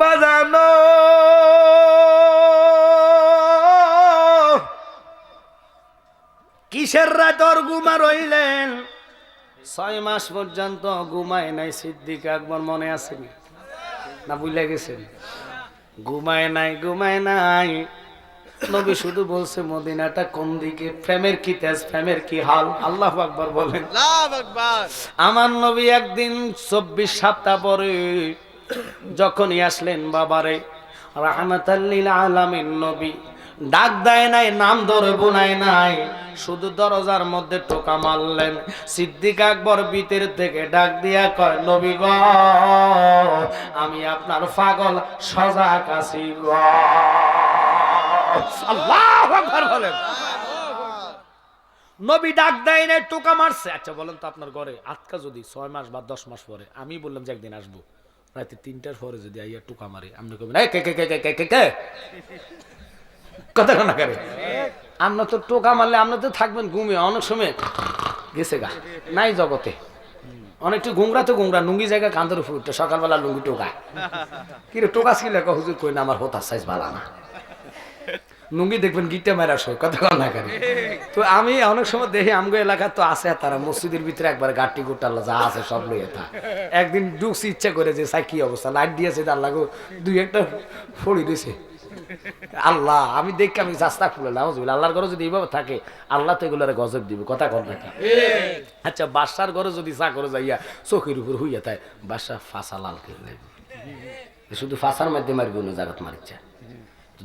বাজানো। কিসের রাতর গুমা রইলেন? ছয় মাস পর্যন্ত ঘুমায় নাই সিদ্দিক একবার মনে আসেনি না? বুঝলে গেছেন? ঘুমায় নাই ঘুমায় নাই। নবী শুধু বলছে মদিনাটা কোন দিকে? প্রেমের কি তেজ প্রেমের কি হাল? আল্লাহ আকবর বলেন। আমার নবী একদিন চব্বিশ সপ্তাহ পরে যখনই আসলেন বাবারে রাহমাতাল্লিল আলামিন নবী। ডাক দেয় নাই, নাম ধরে বোনায় নাই। শুধু দরজার মধ্যে টোকা মারলেন। সিদ্দিক আকবর ভিতর থেকে ডাক দিয়া কয়, নবী গ, আমি আপনার পাগল সজা কাছি বলেন। নবী ডাক দেয় নাই, টোকা মারছে। আচ্ছা বলেন তো আপনার ঘরে আটকা যদি ছয় মাস বা দশ মাস পরে, আমি বললাম যে একদিন আসব। রাতে তিনটার পরে যদি আইয়া টুকা মারে, আপনি কবেন কে কে কে কে কে কে কে? কথা না করে? আমরা তো টোকা মারলে আমরা তো থাকবেন ঘুমিয়ে অনেক সময় গেছে গা, নাই জগতে। অনেকটা গুংরা তো গুংরা লুঙ্গি জায়গা কান্দের উপর সকালবেলা লুঙ্গি টোকা। কিরে, টোকা ছিল হুজুর, কই না, আমার হতাশ সাইজ ভালো না। লুঙ্গি দেখবেন গিটে মেরা সই কথা না করে তো আমি অনেক সময় দেখি, আমগো এলাকা তো আছে তারা, মসজিদের ভিতরে একবার গাটি গোটাল যা আছে সব লইয়ে থা। একদিন ঢুকছি, ইচ্ছা করে যে, সাই, কি অবস্থা? লাইট দিয়েছে আল্লাহ গো, দুই একটা ফড়ি দিয়েছে আল্লাহ, আমি দেখি আমি রাস্তা খুলে না বুঝলি আল্লাহর ঘরে যদি এইভাবে থাকে, আল্লাহ তো এগুলোর গজব দিবে, কথা কন নাকি আচ্ছা বাসার ঘরে যদি চা করে যাইয়া চোখের উপর হইয়া তাই বাসা ফাঁসা লাল করে শুধু ফাঁসার মধ্যে মারবে অন্য জায়গাত মারিচ্ছে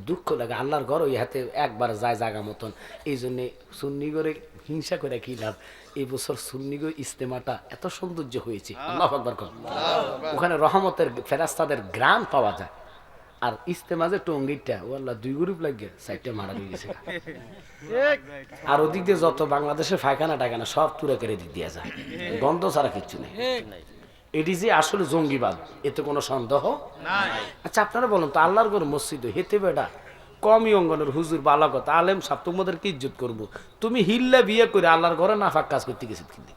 দুঃখ লাগে, আল্লাহর ঘর ওই হাতে একবার যায় জায়গা মতন। এই জন্যে সুন্নি করে হিংসা করে কি লাভ? এই বছর সুন্নি গো ইস্তেমাটা এত সৌন্দর্য হয়েছে। আল্লাহ কর। ওখানে রহমতের ফেরাস্তাদের গ্রাম পাওয়া যায়। আর ইস্তেমা যে টঙ্গিটা ও আল্লাহ দুই গ্রুপ লাগে সাইডটা মারা হয়ে গেছে। আর ওদিক দিয়ে যত বাংলাদেশের ফায়খানা টাকানা সব কেড়ে দিক দিয়ে যায়। গন্ধ ছাড়া কিচ্ছু নেই। এটি যে আসলে জঙ্গিবাদ। এতে কোনো সন্দেহ আচ্ছা আপনারা বলুন তো আল্লাহর ঘর মসজিদ হেতে বেটা কমই অঙ্গনের হুজুর বালাগত আলেম সাহ তোমাদের কি ইজ্জত করব। তুমি হিল্লা বিয়ে করে আল্লাহর ঘরে নাফাক কাজ করতে গেছি কিন্তু।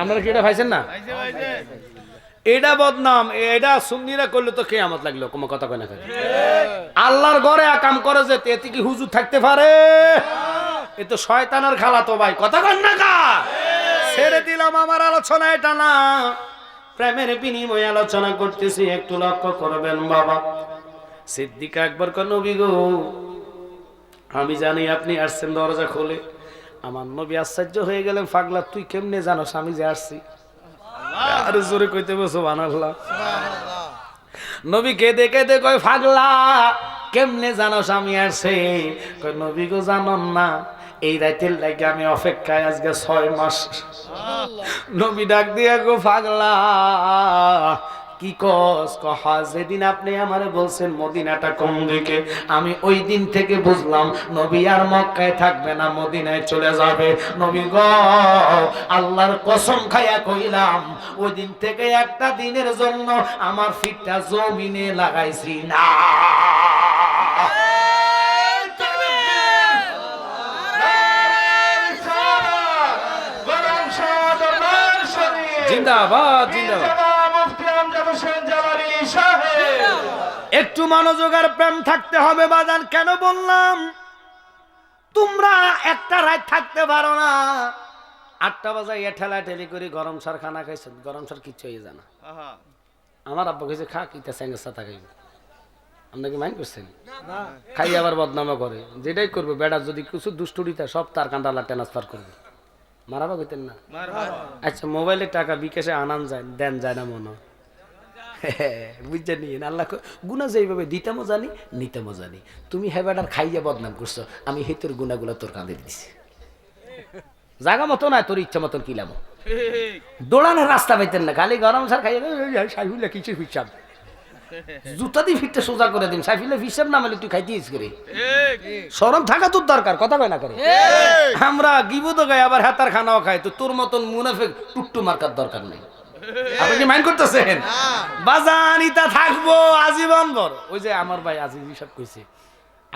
আপনারা কি এটা ভাইছেন না? এটা বদনাম এটা সুন্নিরা করলে তো কেয়ামত লাগল কোনো কথা কয় না। আল্লাহর ঘরে কাম করে যে এতে কি হুজুর থাকতে পারে? এ তো শয়তানের খালা তো ভাই কথা কন না কা ছেড়ে দিলাম আমার আলোচনা এটা না। প্রেমের বিনিময়ে আলোচনা করতেছি একটু লক্ষ্য করবেন বাবা। সিদ্দিক একবার কর নবী গো আমি জানি আপনি আসছেন দরজা খোলে। আমার নবী আশ্চর্য হয়ে গেলেন পাগলা তুই কেমনে জানো আমি যে আসছি? আরে জোরে কইতে বসো বানাল্লাহ নবী কেঁদে কেঁদে কয় ফাগলা কেমনে জানো আমি আসছে? কয় নবী গো জানন না। এই রাতের লাগে আমি অপেক্ষায় আজকে ছয় মাস। নবী ডাক দিয়া, গো ফাগলা কি কস, কহা, যেদিন আপনি আমারে বলছেন মদিনাটা কোন দিকে? আমি ওই দিন থেকে বুঝলাম, নবী আর মক্কায় থাকবে না, মদিনায় চলে যাবে। নবী গ, আল্লাহর কসম খাইয়া কইলাম, ওই দিন থেকে একটা দিনের জন্য আমার ফিটটা জমিনে লাগাইছি না। জিন্দাবাদ জিন্দাবাদ। একটু মনোযোগ আর প্রেম থাকতে হবে বাজান কেন বললাম? তোমরা একটা রাত থাকতে পারো না। আটটা বাজায় এ ঠেলা ঠেলি করে গরম সার খানা খাইছেন। গরম সার কিচ্ছু হয়ে জানা আমার আব্বা কইছে খা কিতা স্যাঙ্গের সাথে খাইব? আপনাকে মাইন্ড করছেন? খাই আবার বদনামা করে। যেটাই করবে বেড়া যদি কিছু দুষ্টুরিতা সব তার কান্দালা ট্রান্সফার করবে। মারাবা কইতেন না? আচ্ছা মোবাইলে টাকা বিকাশে আনান যায় দেন যায় না মনে। বুঝতে আল্লাহ গুণা যেইভাবে দিতামও জানি নিতামও জানি। তুমি হেবাটার খাইয়া বদনাম করছ আমি হেতর গুণাগুলো তোর কাঁদে দিছি। জাগা মতো না তোর ইচ্ছা মতন কিলাম। দৌড়ানোর রাস্তা পাইতেন না খালি গরম সার খাইয়া কিছু হিসাব? জুতা দিয়ে ফিরতে সোজা করে দিন। সাইফুল্লা হিসাব না তুই খাইতে করে। সরম থাকা তোর দরকার, কথা কয় না করে। আমরা গিবুদও গাই, আবার হাতার খানাও খাই, তো তোর মতন মুনাফেক টুকটু মার্কার দরকার নেই। আপনি কি মাইন্ড করতেছেন? বাজানিতা থাকব, আজীবন ভর ওই যে আমার ভাই আজিজ হিসাব কইছে,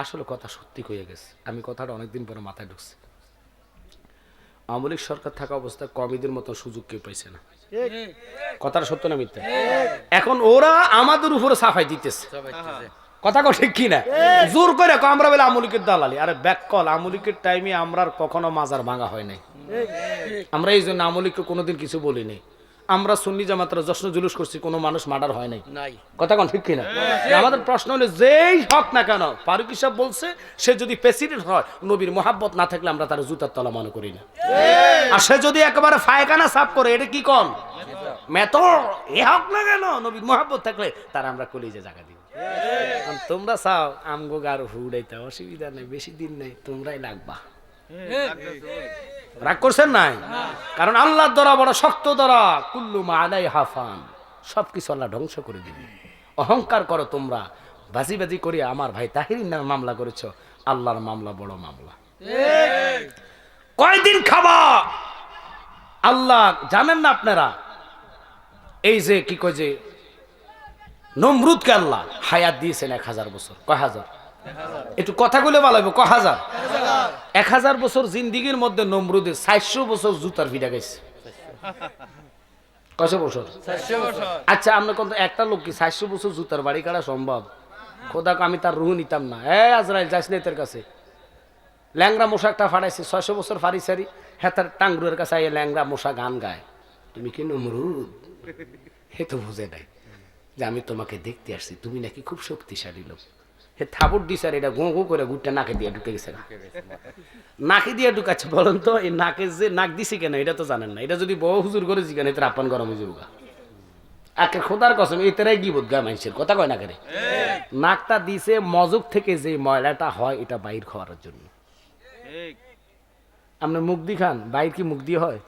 আসলে কথা সত্যি কইয়া গেছে। আমি কথাটা অনেকদিন পরে মাথায় ঢুকছে। আওয়ামী লীগ সরকার থাকা অবস্থায় কমিদের মতো সুযোগ কেউ পাইছে না। কথাটা সত্য না মিথ্যা? এখন ওরা আমাদের উপরে সাফাই দিতেছে। কথা কো ঠিক কি না জোর করে আমরা বলে আমলিকের দালালি। আরে ব্যাক কল আমলিকের টাইমে আমরা আর কখনো মাজার ভাঙা হয় নাই। আমরা এই জন্য আমলিককে কোনোদিন কিছু বলিনি। আমরা সুন্নি জামাতরা যশ্ন জুলুস করছি কোনো মানুষ মার্ডার হয় নাই। কথা কোন ঠিক কিনা? আমাদের প্রশ্ন হলো যেই হক না কেন ফারুক সাহেব বলছে সে যদি প্রেসিডেন্ট হয় নবীর মোহাব্বত না থাকলে আমরা তার জুতার তলা মনে করি না। আর সে যদি একেবারে ফায়খানা সাফ করে এটা কি কন? মেত এ হক না কেন? নবীর মোহাব্বত থাকলে তার আমরা কলিজে জায়গা আর তোমরা চাও আমগো গারো ফুড়াইতে অসুবিধা নেই বেশি দিন নেই তোমরাই লাগবা। রাগ করছেন নাই? কারণ আল্লাহর দ্বারা বড় শক্ত দ্বারা কুল্লু মালাই হাফান সবকিছু আল্লাহ ধ্বংস করে দিবে। অহংকার করো তোমরা বাজি বাজি করে আমার ভাই তাহিরির নামে মামলা করেছ আল্লাহর মামলা বড় মামলা। কয়দিন খাবা? আল্লাহ জানেন না আপনারা? এই যে কি কয় যে নমরুদকে আল্লাহ হায়াত দিয়েছেন এক হাজার বছর। কয় হাজার? একটু কথা বলে ভালো হবে ক হাজার? এক হাজার বছর জিন্দিগির মধ্যে নমরুদের চারশো বছর জুতার ভিড়া গেছে কয়শো বছর? আচ্ছা আমরা কত একটা লোক কি চারশো বছর জুতার বাড়ি কাটা সম্ভব? খোদাক আমি তার রুহ নিতাম না। এ আজরাইল যাস না এদের কাছে। ল্যাংরা মশা একটা ফাড়াইছে ছয়শো বছর ফাড়ি সারি হ্যাঁ তার টাঙ্গুরের কাছে আইয়ে ল্যাংরা মশা গান গায়। তুমি কি নমরুদ? হে তো বুঝে নাই যে আমি তোমাকে দেখতে আসছি। তুমি নাকি খুব শক্তিশালী লোক। হে থাবুর দি স্যার এটা গো গো করে গুটটা নাকে দিয়ে ঢুকে গেছে নাকে দিয়ে ঢুকাচ্ছে বলেন তো এই নাকে যে নাক দিছি কেন এটা তো জানেন না। এটা যদি বহু হুজুর করে জিজ্ঞান এতে আপান গরম হয়ে যাব একে খোদার কসম এতেরাই গিবত গা মানুষের কথা কয় না করে? নাকটা দিছে মজক থেকে যে ময়লাটা হয় এটা বাইর খাওয়ার জন্য। আপনি মুখ দি খান বাইর কি মুখ দিয়ে হয়?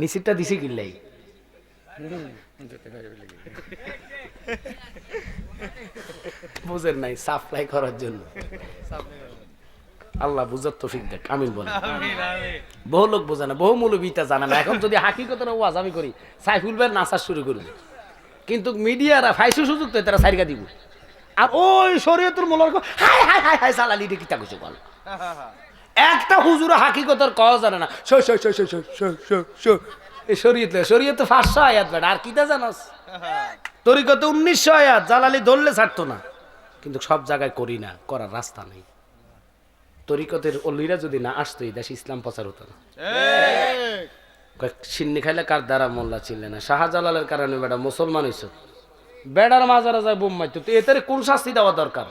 নিচেরটা দিছে কিনলাই বুঝেন নাই সাপ্লাই করার জন্য। আল্লাহ বুঝার তো দেখ আমি বলে বহু লোক বোঝে না বহু মূলবিতা জানে না। এখন যদি হাকি হাকিকতের ওয়াজ আমি করি সাইফুল ভাই নাচা শুরু করি কিন্তু মিডিয়ারা ফাইসু সুযোগ তো তারা সারিকা দিব। আর ওই শরীয়তুর মূল হাই হাই হাই হাই সালালি রে কিতা কিছু বল? একটা হুজুর হাকিকতের কওয়া জানে না শরীয়ত শরীয়ত ফাঁসশো আয়াত আর কিতা জানাস? তরিকতে উনিশশো আয়াত জালালি ধরলে ছাড়তো না। কিন্তু সব জায়গায় করি না করার রাস্তা নেই। তরিকতের অলিরা যদি না আসতো এই দেশে ইসলাম প্রচার হতো না। সিন্নি খাইলে কার দ্বারা মোল্লা ছিলেন না? শাহজালালের কারণে বেটা মুসলমান হইছ। বেড়ার মাজারা যায় বোম মারতো। তো এদের কোন শাস্তি দেওয়া দরকার?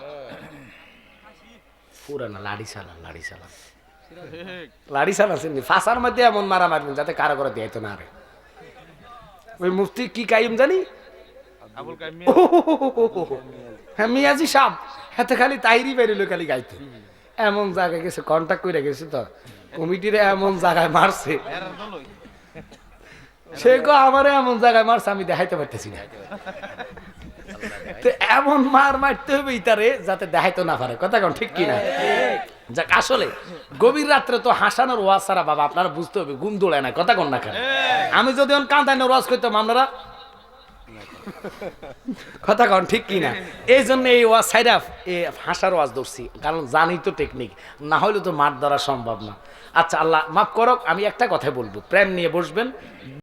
পুরানা লাড়ি চালান লাড়ি চালান লাড়ি চালাচ্ছেন ফাঁসার মধ্যে এমন মারা মারবেন যাতে কারও করে দেয় না রে ওই মুফতি কি কাইম জানি? হ্যাঁ মিয়াজি সাপ। হাতে খালি তাইরি বেরিল খালি গাইতে। এমন জায়গায় গেছে কন্ট্যাক্ট করে গেছে তো। কমিটিরে এমন জায়গায় মারছে। সে গো আমারে এমন জায়গায় মারছে আমি দেখাইতে পারতেছি না। তো এমন মার মারতে হবে ইতারে যাতে দেখাইতে না পারে। কথা কোন ঠিক কিনা? যাক আসলে গভীর রাত্রে তো হাসানোর ওয়াজ ছাড়া বাবা আপনারা বুঝতে হবে ঘুম দোড়ায় না কথা কোন না কেন? আমি যদি কান্দানোর ওয়াজ করতাম আপনারা? কথা কন ঠিক কিনা এই জন্য এই ওয়াজ সাইরাফ এই হাসার ওয়াজ ধরছি কারণ জানি তো টেকনিক না হলে তো মাঠ ধরা সম্ভব না। আচ্ছা আল্লাহ মাফ করক আমি একটা কথাই বলব প্রেম নিয়ে বসবেন।